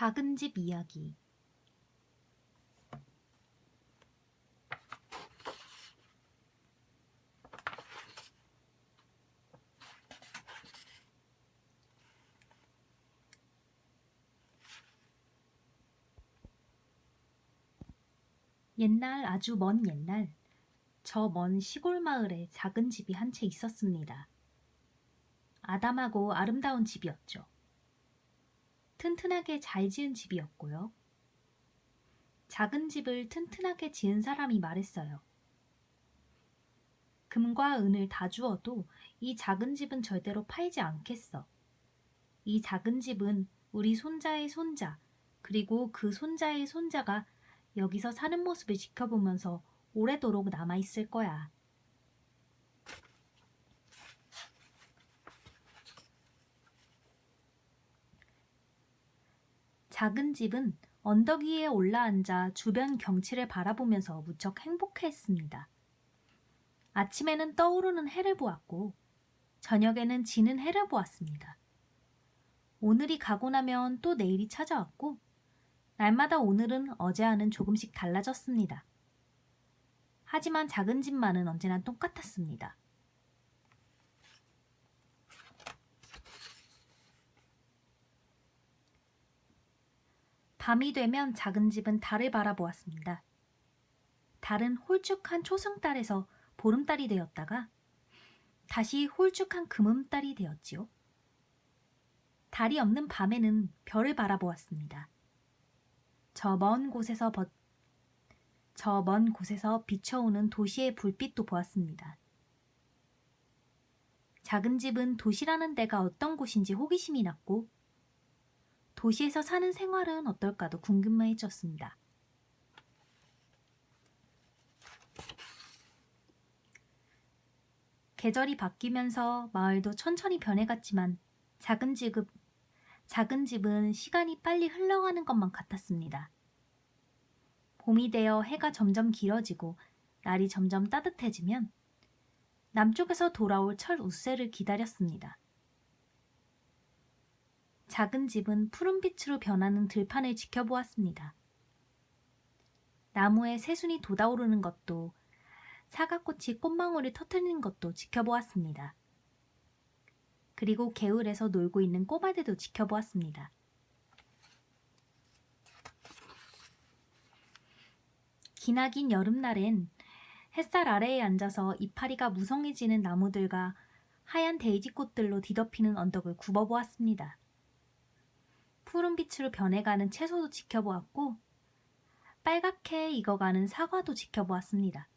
작은 집 이야기 옛날 아주 먼 옛날 저 먼 시골 마을에 작은 집이 한 채 있었습니다. 아담하고 아름다운 집이었죠. 튼튼하게 잘 지은 집이었고요. 작은 집을 튼튼하게 지은 사람이 말했어요. 금과 은을 다 주어도 이 작은 집은 절대로 팔지 않겠어. 이 작은 집은 우리 손자의 손자, 그리고 그 손자의 손자가 여기서 사는 모습을 지켜보면서 오래도록 남아있을 거야. 작은 집은 언덕 위에 올라앉아 주변 경치를 바라보면서 무척 행복해했습니다. 아침에는 떠오르는 해를 보았고, 저녁에는 지는 해를 보았습니다. 오늘이 가고 나면 또 내일이 찾아왔고, 날마다 오늘은 어제와는 조금씩 달라졌습니다. 하지만 작은 집만은 언제나 똑같았습니다. 밤이 되면 작은 집은 달을 바라보았습니다. 달은 홀쭉한 초승달에서 보름달이 되었다가 다시 홀쭉한 금음달이 되었지요. 달이 없는 밤에는 별을 바라보았습니다. 저 먼 곳에서 버... 저먼 곳에서 비춰오는 도시의 불빛도 보았습니다. 작은 집은 도시라는 데가 어떤 곳인지 호기심이 났고 도시에서 사는 생활은 어떨까도 궁금해졌습니다. 계절이 바뀌면서 마을도 천천히 변해갔지만 작은 집은 작은 집은 시간이 빨리 흘러가는 것만 같았습니다. 봄이 되어 해가 점점 길어지고 날이 점점 따뜻해지면 남쪽에서 돌아올 철 우세를 기다렸습니다. 작은 집은 푸른빛으로 변하는 들판을 지켜보았습니다. 나무에 새순이 돋아오르는 것도 사과꽃이 꽃망울을 터트리는 것도 지켜보았습니다. 그리고 개울에서 놀고 있는 꼬마들도 지켜보았습니다. 기나긴 여름날엔 햇살 아래에 앉아서 이파리가 무성해지는 나무들과 하얀 데이지 꽃들로 뒤덮이는 언덕을 굽어보았습니다. 푸른 빛으로 변해가는 채소도 지켜보았고 빨갛게 익어가는 사과도 지켜보았습니다.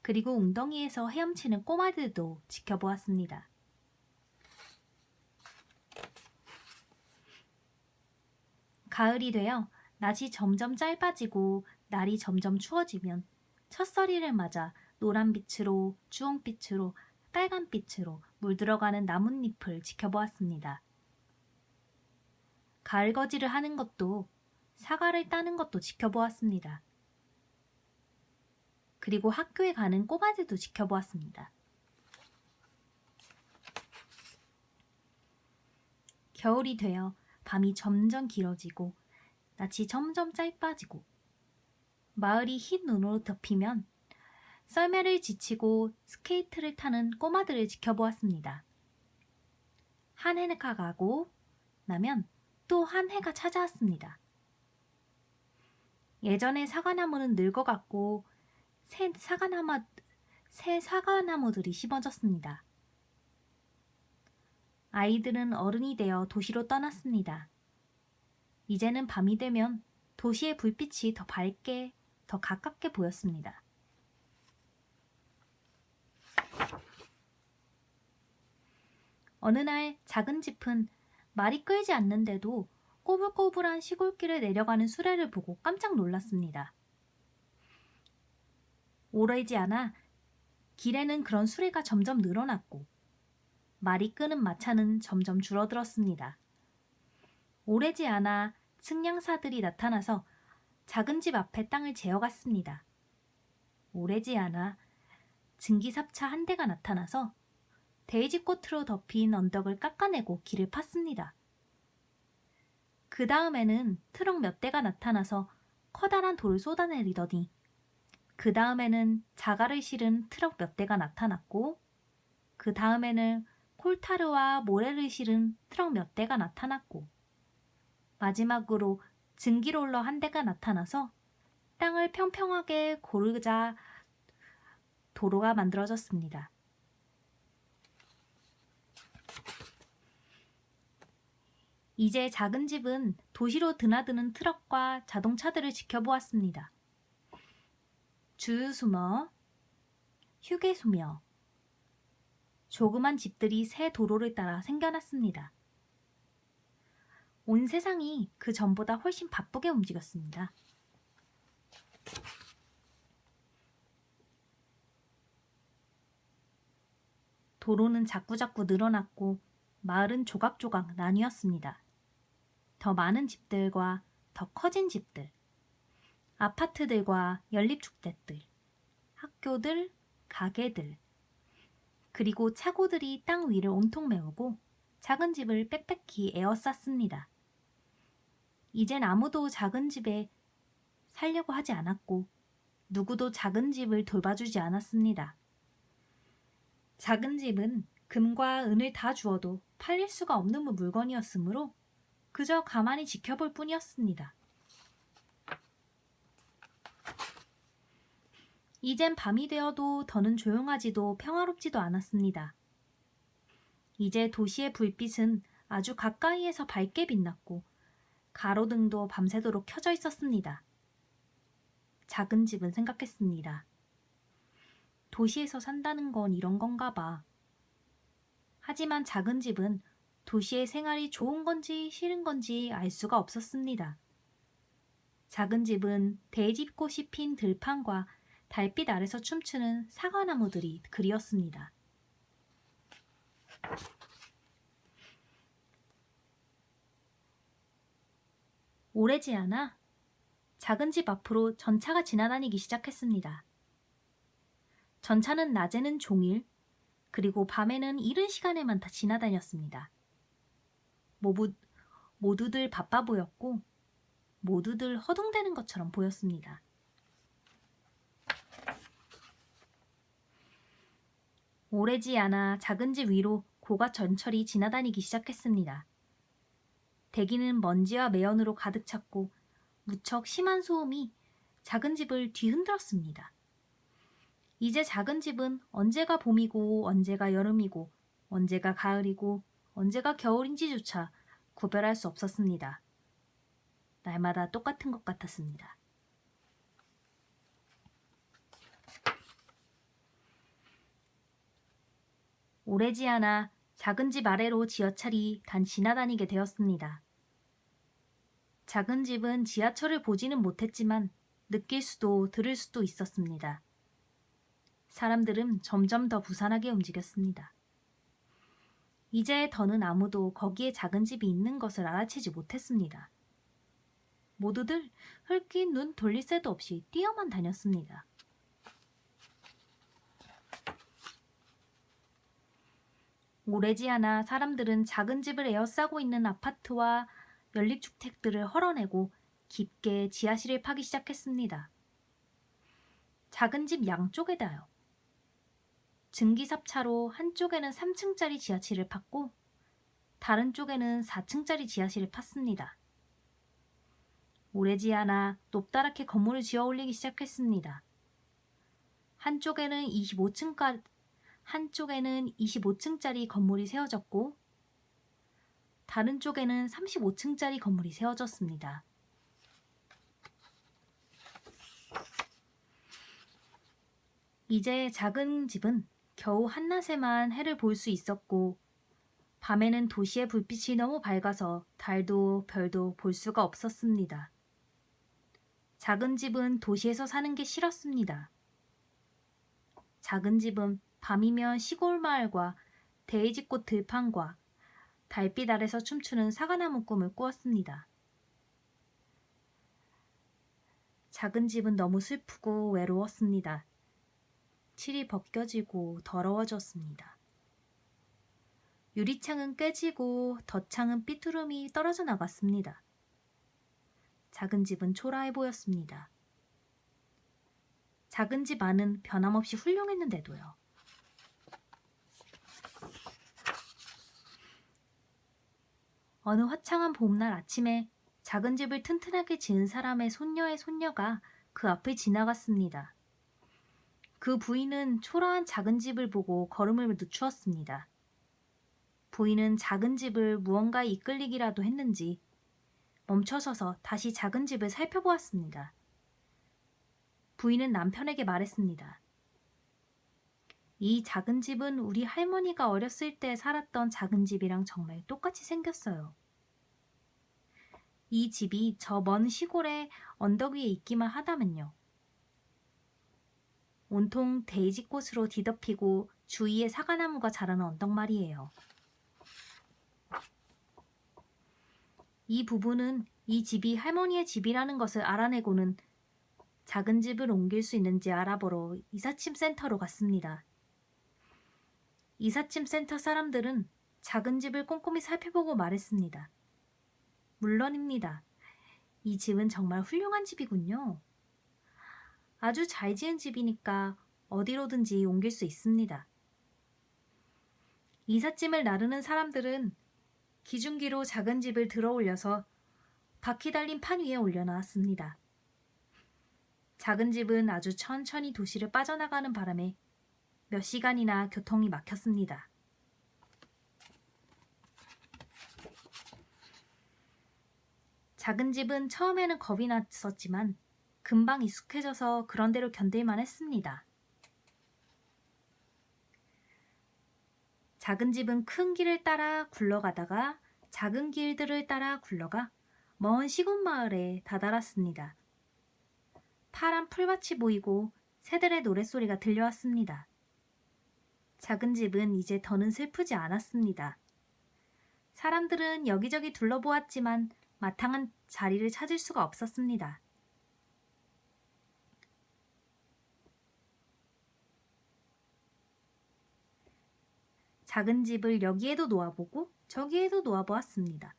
그리고 웅덩이에서 헤엄치는 꼬마들도 지켜보았습니다. 가을이 되어 낮이 점점 짧아지고 날이 점점 추워지면 첫서리를 맞아 노란빛으로 주홍빛으로 빨간빛으로 물들어가는 나뭇잎을 지켜보았습니다. 가을거지를 하는 것도 사과를 따는 것도 지켜보았습니다. 그리고 학교에 가는 꼬마들도 지켜보았습니다. 겨울이 되어 밤이 점점 길어지고 낮이 점점 짧아지고 마을이 흰 눈으로 덮이면 썰매를 지치고 스케이트를 타는 꼬마들을 지켜보았습니다. 한 해가 가고 나면 또 한 해가 찾아왔습니다. 예전에 사과나무는 늙어갔고 새 사과나무 새 사과나무들이 심어졌습니다. 아이들은 어른이 되어 도시로 떠났습니다. 이제는 밤이 되면 도시의 불빛이 더 밝게, 더 가깝게 보였습니다. 어느 날 작은 집은 말이 끌지 않는데도 꼬불꼬불한 시골길을 내려가는 수레를 보고 깜짝 놀랐습니다. 오래지 않아 길에는 그런 수레가 점점 늘어났고 말이 끄는 마차는 점점 줄어들었습니다. 오래지 않아 승냥사들이 나타나서 작은 집 앞에 땅을 재어갔습니다. 오래지 않아 증기삽차 한 대가 나타나서 데이지꽃으로 덮인 언덕을 깎아내고 길을 팠습니다. 그 다음에는 트럭 몇 대가 나타나서 커다란 돌을 쏟아내리더니 그 다음에는 자갈을 실은 트럭 몇 대가 나타났고 그 다음에는 콜타르와 모래를 실은 트럭 몇 대가 나타났고 마지막으로 증기롤러 한 대가 나타나서 땅을 평평하게 고르자 도로가 만들어졌습니다. 이제 작은 집은 도시로 드나드는 트럭과 자동차들을 지켜보았습니다. 주유수머, 휴게소며, 조그만 집들이 새 도로를 따라 생겨났습니다. 온 세상이 그 전보다 훨씬 바쁘게 움직였습니다. 도로는 자꾸자꾸 늘어났고 마을은 조각조각 나뉘었습니다. 더 많은 집들과 더 커진 집들, 아파트들과 연립주택들, 학교들, 가게들, 그리고 차고들이 땅 위를 온통 메우고 작은 집을 빽빽히 에워쌌습니다. 이젠 아무도 작은 집에 살려고 하지 않았고 누구도 작은 집을 돌봐주지 않았습니다. 작은 집은 금과 은을 다 주어도 팔릴 수가 없는 물건이었으므로 그저 가만히 지켜볼 뿐이었습니다. 이젠 밤이 되어도 더는 조용하지도 평화롭지도 않았습니다. 이제 도시의 불빛은 아주 가까이에서 밝게 빛났고 가로등도 밤새도록 켜져 있었습니다. 작은 집은 생각했습니다. 도시에서 산다는 건 이런 건가 봐. 하지만 작은 집은 도시의 생활이 좋은 건지 싫은 건지 알 수가 없었습니다. 작은 집은 대집꽃이 핀 들판과 달빛 아래서 춤추는 사과나무들이 그리웠습니다. 오래지 않아 작은 집 앞으로 전차가 지나다니기 시작했습니다. 전차는 낮에는 종일, 그리고 밤에는 이른 시간에만 다 지나다녔습니다. 모두, 모두들 바빠 보였고, 모두들 허둥대는 것처럼 보였습니다. 오래지 않아 작은 집 위로 고가 전철이 지나다니기 시작했습니다. 대기는 먼지와 매연으로 가득 찼고 무척 심한 소음이 작은 집을 뒤흔들었습니다. 이제 작은 집은 언제가 봄이고 언제가 여름이고 언제가 가을이고 언제가 겨울인지조차 구별할 수 없었습니다. 날마다 똑같은 것 같았습니다. 오래지 않아 작은 집 아래로 지하철이 단 지나다니게 되었습니다. 작은 집은 지하철을 보지는 못했지만 느낄 수도 들을 수도 있었습니다. 사람들은 점점 더 부산하게 움직였습니다. 이제 더는 아무도 거기에 작은 집이 있는 것을 알아채지 못했습니다. 모두들 흙긴 눈 돌릴 새도 없이 뛰어만 다녔습니다. 오래지 않아 사람들은 작은 집을 에워싸고 있는 아파트와 연립주택들을 헐어내고 깊게 지하실을 파기 시작했습니다. 작은 집 양쪽에다요. 증기삽차로 한쪽에는 3층짜리 지하실을 팠고 다른 쪽에는 4층짜리 지하실을 팠습니다. 오래지 않아 높다랗게 건물을 지어 올리기 시작했습니다. 한쪽에는 25층까지 한쪽에는 25층짜리 건물이 세워졌고 다른 쪽에는 35층짜리 건물이 세워졌습니다. 이제 작은 집은 겨우 한낮에만 해를 볼 수 있었고 밤에는 도시의 불빛이 너무 밝아서 달도 별도 볼 수가 없었습니다. 작은 집은 도시에서 사는 게 싫었습니다. 작은 집은 밤이면 시골 마을과 데이지꽃 들판과 달빛 아래서 춤추는 사과나무 꿈을 꾸었습니다. 작은 집은 너무 슬프고 외로웠습니다. 칠이 벗겨지고 더러워졌습니다. 유리창은 깨지고 덧창은 삐뚤음이 떨어져 나갔습니다. 작은 집은 초라해 보였습니다. 작은 집 안은 변함없이 훌륭했는데도요. 어느 화창한 봄날 아침에 작은 집을 튼튼하게 지은 사람의 손녀의 손녀가 그 앞을 지나갔습니다. 그 부인은 초라한 작은 집을 보고 걸음을 늦추었습니다. 부인은 작은 집을 무언가에 이끌리기라도 했는지 멈춰서서 다시 작은 집을 살펴보았습니다. 부인은 남편에게 말했습니다. 이 작은 집은 우리 할머니가 어렸을 때 살았던 작은 집이랑 정말 똑같이 생겼어요. 이 집이 저 먼 시골의 언덕 위에 있기만 하다면요. 온통 데이지꽃으로 뒤덮이고 주위에 사과나무가 자라는 언덕 말이에요. 이 부부는 이 집이 할머니의 집이라는 것을 알아내고는 작은 집을 옮길 수 있는지 알아보러 이삿짐 센터로 갔습니다. 이삿짐 센터 사람들은 작은 집을 꼼꼼히 살펴보고 말했습니다. 물론입니다. 이 집은 정말 훌륭한 집이군요. 아주 잘 지은 집이니까 어디로든지 옮길 수 있습니다. 이삿짐을 나르는 사람들은 기중기로 작은 집을 들어 올려서 바퀴 달린 판 위에 올려놓았습니다. 작은 집은 아주 천천히 도시를 빠져나가는 바람에 몇 시간이나 교통이 막혔습니다. 작은 집은 처음에는 겁이 났었지만 금방 익숙해져서 그런 대로 견딜만 했습니다. 작은 집은 큰 길을 따라 굴러가다가 작은 길들을 따라 굴러가 먼 시골 마을에 다다랐습니다. 파란 풀밭이 보이고 새들의 노랫소리가 들려왔습니다. 작은 집은 이제 더는 슬프지 않았습니다. 사람들은 여기저기 둘러보았지만 마땅한 자리를 찾을 수가 없었습니다. 작은 집을 여기에도 놓아보고 저기에도 놓아보았습니다.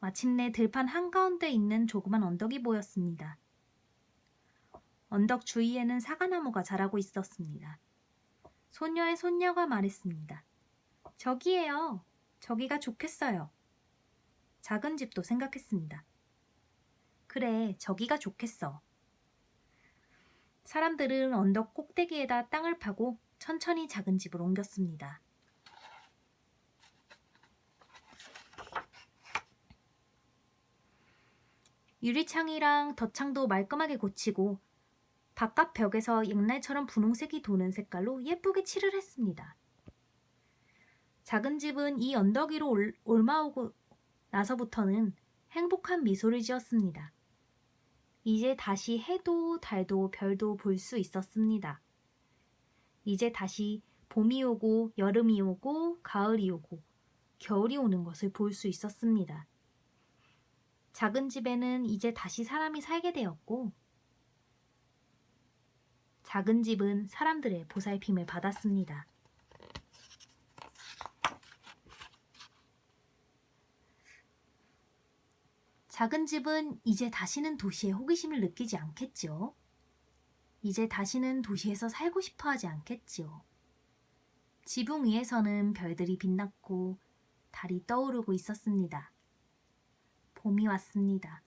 마침내 들판 한가운데 있는 조그만 언덕이 보였습니다. 언덕 주위에는 사과나무가 자라고 있었습니다. 소녀의 손녀가 말했습니다. 저기에요. 저기가 좋겠어요. 작은 집도 생각했습니다. 그래, 저기가 좋겠어. 사람들은 언덕 꼭대기에다 땅을 파고 천천히 작은 집을 옮겼습니다. 유리창이랑 덧창도 말끔하게 고치고 바깥 벽에서 옛날처럼 분홍색이 도는 색깔로 예쁘게 칠을 했습니다. 작은 집은 이 언덕 위로 올, 올마오고 나서부터는 행복한 미소를 지었습니다. 이제 다시 해도 달도 별도 볼 수 있었습니다. 이제 다시 봄이 오고 여름이 오고 가을이 오고 겨울이 오는 것을 볼 수 있었습니다. 작은 집에는 이제 다시 사람이 살게 되었고 작은 집은 사람들의 보살핌을 받았습니다. 작은 집은 이제 다시는 도시의 호기심을 느끼지 않겠죠. 이제 다시는 도시에서 살고 싶어 하지 않겠지요. 지붕 위에서는 별들이 빛났고 달이 떠오르고 있었습니다. 봄이 왔습니다.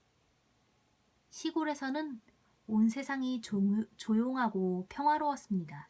시골에서는 온 세상이 조, 조용하고 평화로웠습니다.